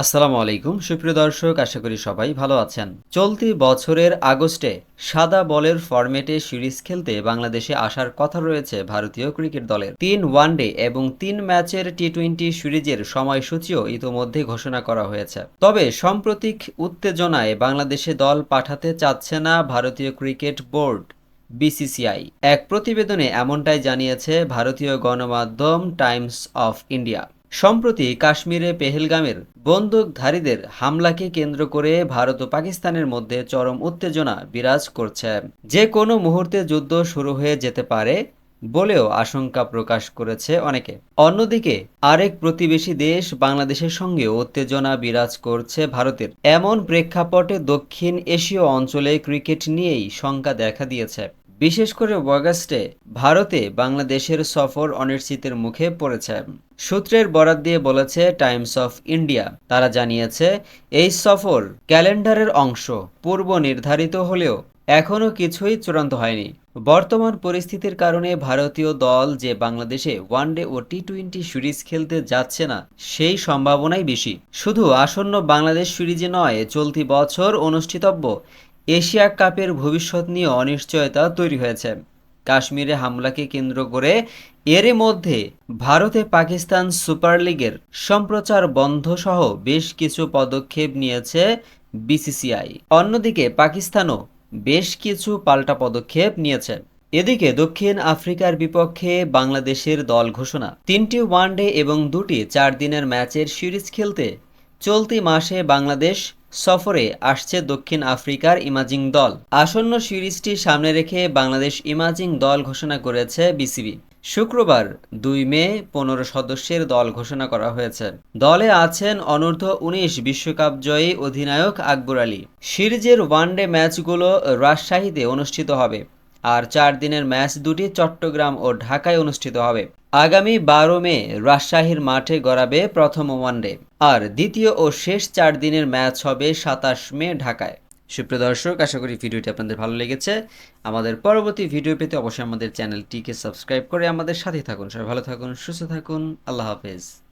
আসসালামু আলাইকুম। সুপ্রিয় দর্শক, আশা করি সবাই ভালো আছেন। চলতি বছরের আগস্টে সাদা বলের ফরম্যাটে সিরিজ খেলতে বাংলাদেশে আসার কথা রয়েছে ভারতীয় ক্রিকেট দলের। তিন ওয়ানডে এবং তিন ম্যাচের টি টোয়েন্টি সিরিজের সময়সূচিও ইতোমধ্যে ঘোষণা করা হয়েছে। তবে সাম্প্রতিক উত্তেজনায় বাংলাদেশে দল পাঠাতে চাচ্ছে না ভারতীয় ক্রিকেট বোর্ড, বিসিসিআই। এক প্রতিবেদনে এমনটাই জানিয়েছে ভারতীয় গণমাধ্যম টাইমস অফ ইন্ডিয়া। সম্প্রতি কাশ্মীরে পেহেলগামের বন্দুকধারীদের হামলাকে কেন্দ্র করে ভারত ও পাকিস্তানের মধ্যে চরম উত্তেজনা বিরাজ করছে। যে কোনো মুহূর্তে যুদ্ধ শুরু হয়ে যেতে পারে বলেও আশঙ্কা প্রকাশ করেছে অনেকে। অন্যদিকে, আরেক প্রতিবেশী দেশ বাংলাদেশের সঙ্গে উত্তেজনা বিরাজ করছে ভারতের। এমন প্রেক্ষাপটে দক্ষিণ এশীয় অঞ্চলে ক্রিকেট নিয়েই শঙ্কা দেখা দিয়েছে। বিশেষ করে অগাস্টে ভারতে বাংলাদেশের সফর অনিশ্চিতের মুখে পড়েছে। সূত্রের বরাত দিয়ে বলেছে টাইমস অফ ইন্ডিয়া। তারা জানিয়েছে, এই সফর ক্যালেন্ডারের অংশ, পূর্ব নির্ধারিত হলেও এখনও কিছুই চূড়ান্ত হয়নি। বর্তমান পরিস্থিতির কারণে ভারতীয় দল যে বাংলাদেশে ওয়ানডে ও টি টোয়েন্টি সিরিজ খেলতে যাচ্ছে না, সেই সম্ভাবনাই বেশি। শুধু আসন্ন বাংলাদেশ সিরিজে নয়, চলতি বছর অনুষ্ঠিতব্য এশিয়া কাপের ভবিষ্যৎ নিয়ে অনিশ্চয়তা তৈরি হয়েছে। কাশ্মীরে হামলাকে কেন্দ্র করে এরই মধ্যে ভারতে পাকিস্তান সুপার লিগের সম্প্রচার বন্ধ সহ বেশ কিছু পদক্ষেপ নিয়েছে বিসিসিআই। অন্যদিকে পাকিস্তানও বেশ কিছু পাল্টা পদক্ষেপ নিয়েছে। এদিকে দক্ষিণ আফ্রিকার বিপক্ষে বাংলাদেশের দল ঘোষণা, তিনটি ওয়ানডে এবং দুটি চার দিনের ম্যাচের সিরিজ খেলতে চলতি মাসে বাংলাদেশ সফরে আসছে দক্ষিণ আফ্রিকার ইমাজিং দল। আসন্ন সিরিজটি সামনে রেখে বাংলাদেশ ইমাজিং দল ঘোষণা করেছে বিসিবি। শুক্রবার দুই মে পনেরো সদস্যের দল ঘোষণা করা হয়েছে। দলে আছেন অনূর্ধ্ব উনিশ বিশ্বকাপ জয়ী অধিনায়ক আকবর আলী। সিরিজের ওয়ানডে ম্যাচগুলো রাজশাহীতে অনুষ্ঠিত হবে। আর চার দিনের ম্যাচ দুটি চট্টগ্রাম ও ঢাকায় অনুষ্ঠিত হবে। আগামী বারো মে রাজশাহীর মাঠে গড়াবে প্রথম ওয়ানডে। আর দ্বিতীয় ও শেষ চার দিনের ম্যাচ হবে সাতাশ মে ঢাকায়। সুপ্রিয় দর্শক, আশা করি ভিডিওটি আপনাদের ভালো লেগেছে। আমাদের পরবর্তী ভিডিও পেতে অবশ্যই আমাদের চ্যানেলটিকে সাবস্ক্রাইব করে আমাদের সাথে থাকুন। সবাই ভালো থাকুন, সুস্থ থাকুন। আল্লাহ হাফেজ।